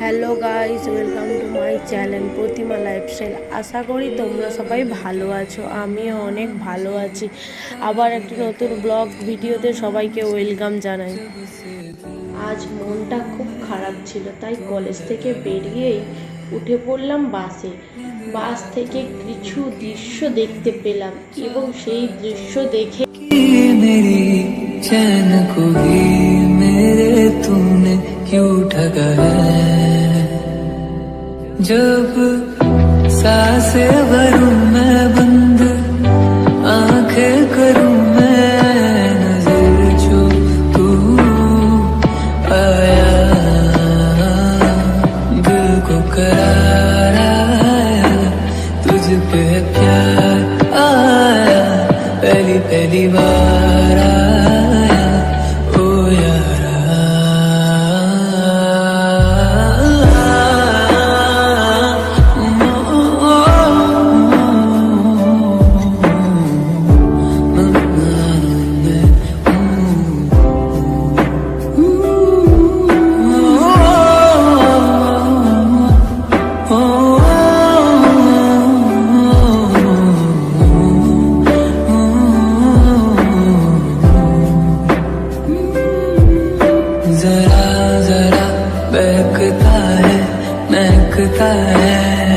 hello guys welcome to my channel Pratima lifestyle আশা করি তোমরা সবাই ভালো আছো আমিও অনেক ভালো আছি আবার একটি নতুন ব্লগ ভিডিওতে সবাইকে ওয়েলকাম জানাই আজ মনটা খুব খারাপ ছিল তাই কলেজ থেকে বেরিয়েই উঠে পড়লাম বাসে বাস থেকে কিছু দৃশ্য দেখতে পেলাম এবং সেই দৃশ্য দেখে कि मेरी चैन को भी मेरे तूने क्यों ठगा है जब सांसे भरूं बहकता है महकता है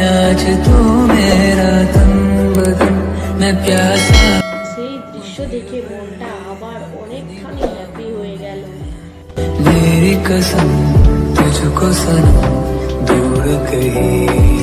आज तू मेरा तन बदन मैं प्यासा সেই দৃশ্য দেখে মনটা আবার অনেকখানি হ্যাপি হয়ে গেল मेरी कसम तुझको सनम दूर कहीं ना जा